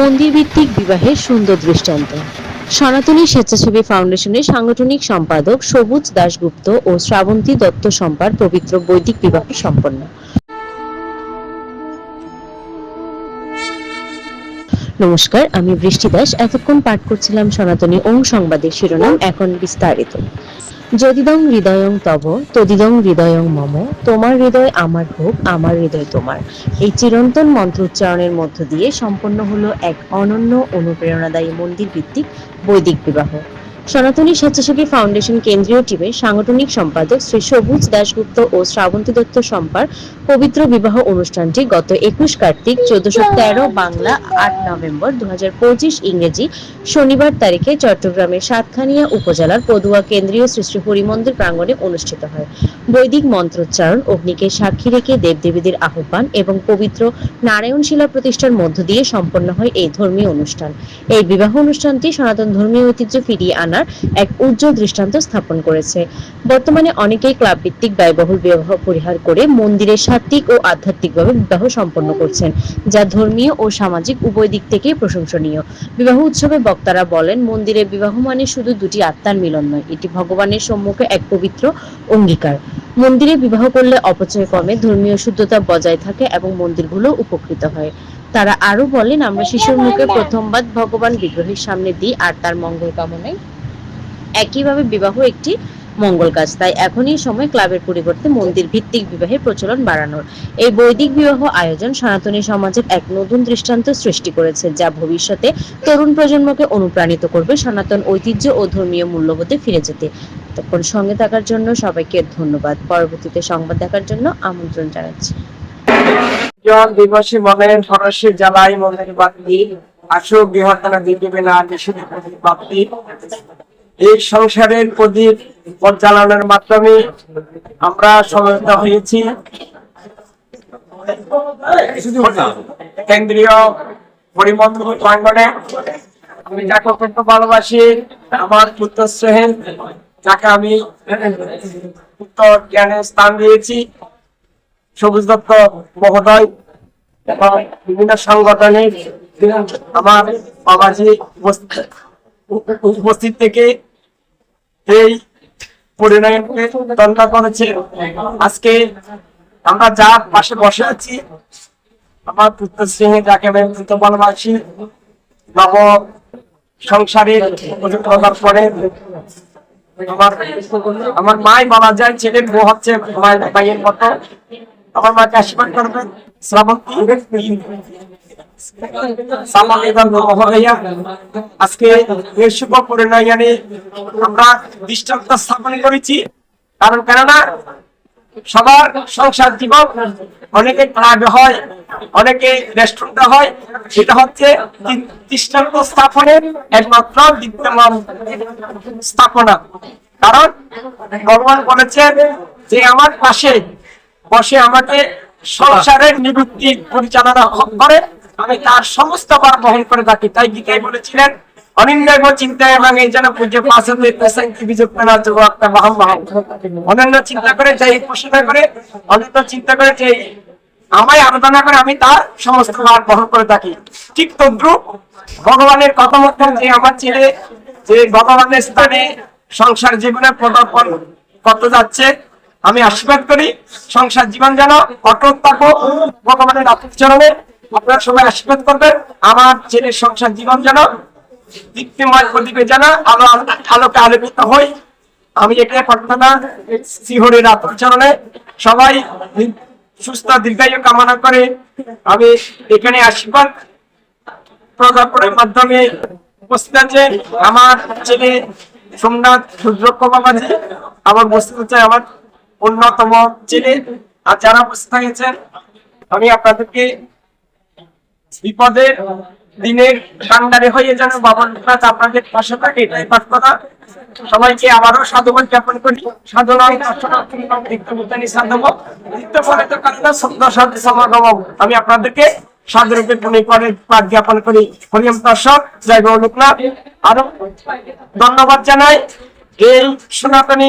মন্দির ভিত্তিক বিবাহের সুন্দর দৃষ্টান্ত। সনাতনী স্বেচ্ছাসেবী ফাউন্ডেশনের সাংগঠনিক সম্পাদক সবুজ দাশগুপ্ত ও শ্রাবন্তী দত্ত সম্পার পবিত্র বৈদিক বিবাহ সম্পন্ন। নমস্কার, আমি বৃষ্টি দাস এতক্ষণ পাঠ করছিলাম সনাতনী ওং সংবাদের শিরোনাম, এখন বিস্তারিত। যদিদং হৃদয়ং তব, তদিদং হৃদয়ং মম, তোমার হৃদয় আমার হোক, আমার হৃদয় তোমার। এই চিরন্তন মন্ত্র উচ্চারণের মধ্য দিয়ে সম্পন্ন হলো এক অনন্য অনুপ্রেরণাদায়ী মন্দির ভিত্তিক বৈদিক বিবাহ। সনাতনী স্বেচ্ছাসেবী ফাউন্ডেশন কেন্দ্রীয় টিমের সাংগঠনিক সম্পাদক শ্রী সবুজ দাশগুপ্ত ও শ্রাবন্তী দত্ত সম্পার পবিত্র বিবাহ অনুষ্ঠানটি গত একুশ কার্তিক চোদ্দশো তেরো বাংলা আট নভেম্বর দু ইংরেজি শনিবার তারিখে চট্টগ্রামের সাতখানিয়া উপজেলার পদুয়া কেন্দ্রীয় শ্রী শ্রী হরিমন্দির প্রাঙ্গণে অনুষ্ঠিত হয়। বৈদিক মন্ত্রোচ্চারণ অগ্নিকে সাক্ষী রেখে দেবদেবীদের আহ্বান এবং পবিত্র নারায়ণ শিলা প্রতিষ্ঠার মধ্য দিয়ে সম্পন্ন হয় এই ধর্মীয় অনুষ্ঠান। এই বিবাহ অনুষ্ঠানটি সনাতন ধর্মীয় ঐতিহ্য ফিরিয়ে আনার এক উজ্জ্বল দৃষ্টান্ত স্থাপন করেছে। বর্তমানে অনেকেই ক্লাব ভিত্তিক ব্যয়বহুল বিবাহ পরিহার করে মন্দিরে সাত্ত্বিক ও আধ্যাত্মিকভাবে বিবাহ সম্পন্ন করছেন, যা ধর্মীয় ও সামাজিক উভয় দিক থেকেই প্রশংসনীয়। বিবাহ উৎসবে বক্তারা বলেন, মন্দিরে বিবাহ মানে শুধু দুটি আত্মার মিলন নয়, এটি ভগবানের সম্মুখে এক পবিত্র অঙ্গীকার। মন্দিরে বিবাহ করলে অপচয় কমে, ধর্মীয় শুদ্ধতা বজায় থাকে এবং মন্দিরগুলো উপকৃত হয়। তারা আরও বলেন, আমরা শিশুর মুখে প্রথমবার ভগবান বিগ্রহের সামনে দিই আর তার মঙ্গল কামনায় একইভাবে বিবাহ একটি মঙ্গল কাজ। তাই এখনই সময় ক্লাবের পরিবর্তে মন্দির ভিত্তিক বিবাহের প্রচলন বাড়ানোর। এই বৈদিক বিবাহ আয়োজন সনাতনী সমাজের এক নতুন দৃষ্টান্ত সৃষ্টি করেছে, যা ভবিষ্যতে তরুণ প্রজন্মকে অনুপ্রাণিত করবে সনাতন ঐতিহ্য ও ধর্মীয় মূল্যবোধে ফিরে যেতে। তখন সঙ্গে থাকার জন্য সবাইকে ধন্যবাদ। পরবর্তীতে সংবাদ দেখার জন্য আমন্ত্রণ জানাচ্ছি। জন দিবসে মনের ফরসে জ্বালাই মনের বাতি আসো দিবে না দেশের বাতি এই সংসারের প্রদীপ জ্বালানোর মাধ্যমে আমরা সমবেত হয়েছি। কেন্দ্রীয় পরিমন্ত্র প্রাঙ্গনে আমি যাকে অত্যন্ত ভালোবাসি, আমার পুত্র শ্রেহেন যাকে আমি উত্তর জ্ঞানে স্থান দিয়েছি, সবুজ দত্ত মহোদয় এবং বিভিন্ন সংগঠনের আমার বাবাজি উপস্থিত থেকে এই পরিণয়নকে তন্ন করেছে আজকে আমরা যার পাশে বসে আছি, আমার পুত্র সিং যাকে আমি অত্যন্ত ভালোবাসি, নব সংসারের অভিজ্ঞতার পরে আমার আমার মাই বলা যায়, ছেলে বউ হচ্ছে মায়ের মায়ের মতো। আমার মাকে আশীর্বাদ করবেন শ্রাবন্তী দৃষ্টান্ত সবার সংসার জীবন অনেকে ক্লাবে হয়, অনেকে রেস্টুরেন্টে হয়। সেটা হচ্ছে দৃষ্টান্ত স্থাপনের একমাত্র বিদ্যমান স্থাপনা। কারণ ভগবান বলেছেন যে, আমার পাশে বসে আমাকে সংসারের নিবৃত্তি পরিচালনা করে। আমি তার সমস্ত বার বহন করে থাকি। তাই গীতায় বলেছিলেন? অনিন্দ্য এবং এই যেন পূজ্য পাশে অনন্য চিন্তা করে উপাসনা করে চিন্তা করে যে আমায় আরাধনা করে আমি তার সমস্ত বহন করে থাকি। ঠিক ভগবানের কথা মতো যে আমার ছেলে, যে ভগবানের স্থানে সংসার জীবনে পদার্পণ করতে যাচ্ছে, আমি আশীর্বাদ করি। সংসার জীবন যেন অটল থাকুক, ভগবানের আতুর চরণে। আপনারা সবাই আশীর্বাদ করবেন। আমার ছেলের সংসার জীবন যেন দীপ্তিময় প্রদীপে যেন আলো আলোকে আলোকিত হই আমি এখানে প্রার্থনা শিহরের আতুর চরণে। সবাই সুস্থ দীর্ঘায়ু কামনা করে আমি এখানে আশীর্বাদ প্রদাপনের মাধ্যমে উপস্থিত আছে। আমার ছেলে সোমনাথ রুদ্রক্ষ বাবাজি আমার উপস্থিত আছে আমার অন্যতম ছেলে। আর যারা উপস্থিত হয়েছেন, আমি আপনাদেরকে বিপদের কান্ডারে হয়ে যেন বাবার আপনাদের পাশে থাকে এটাই সবাইকে আবারও সাধুবাদ জ্ঞাপন করি। সাধনা আমি আপনাদেরকে সাধুরূপে পুনে করে পাঠ জ্ঞাপন করি। হরিম দর্শক, জয় গৌরনাথ আরও ধন্যবাদ জানাই। এই সনাতনী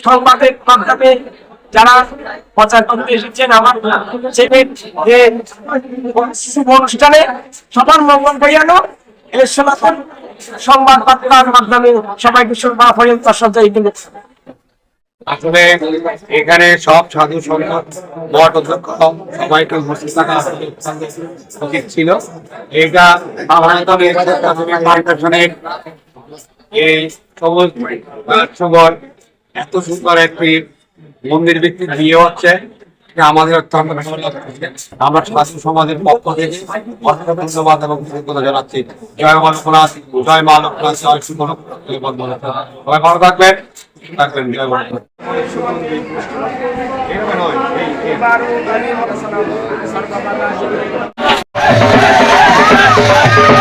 সংবাদের মাধ্যমে যারা প্রচার করতে এসেছেন আমার যে অনুষ্ঠানে সবার মঙ্গল করিয়ানো সনাতন মাধ্যমে সবাইকে দিল আসলে এখানে সব সাধু সন্ত মঠ অধ্যক্ষ, সবাইকে উপস্থিত থাকা ছিল। এটা এই সবুজ এত সুন্দর একটি মন্দির ভিত্তিক বিয়ে হচ্ছে। আমাদের অত্যন্ত আমরা সাধু সমাজের পক্ষ থেকে অসংখ্য ধন্যবাদ এবং কৃতজ্ঞতা জানাচ্ছি। জয় মা লোকনাথ, জয় মা লোকনাথ, জয় সুমন সবাই ভালো থাকবেন থাকবেন, জয় মা লোকনাথ। ছিল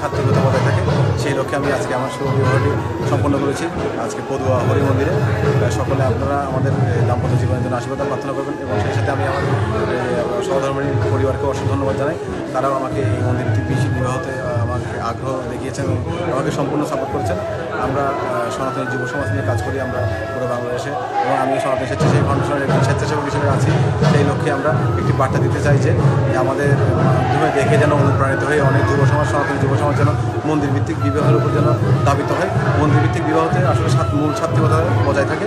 সাত্বিকতা বজায় থাকে, সেই লক্ষ্যে আমি আজকে আমার শুভ বিবাহটি সম্পন্ন করেছি। আজকে পদুয়া হরি মন্দিরে। সকলে আপনারা আমাদের দাম্পত্য জীবনের জন্য আশীর্বাদ প্রার্থনা করবেন এবং সেই সাথে আমি আমার সহধর্মী পরিবারকে অসংখ্য ধন্যবাদ জানাই। তারাও আমাকে এই মন্দিরটি বিবাহতে আগ্রহ দেখিয়েছেন এবং আমাকে সম্পূর্ণ সাপোর্ট করেছেন। আমরা সনাতনী যুব সমাজ নিয়ে কাজ করি আমরা পুরো বাংলাদেশে এবং আমি সনাতনী স্বেচ্ছাসেবী ফাউন্ডেশনের একজন স্বেচ্ছাসেবক হিসেবে আছি। সেই লক্ষ্যে আমরা একটি বার্তা দিতে চাই যে আমাদের মাধ্যমে দেখে যেন অনুপ্রাণিত হয়ে অনেক যুব সমাজ, সনাতনী যুব সমাজ যেন মন্দির ভিত্তিক বিবাহের উপর যেন দাবিত হয়। মন্দির ভিত্তিক বিবাহতে আসলে মূল সাত্বিকতা বজায় থাকে।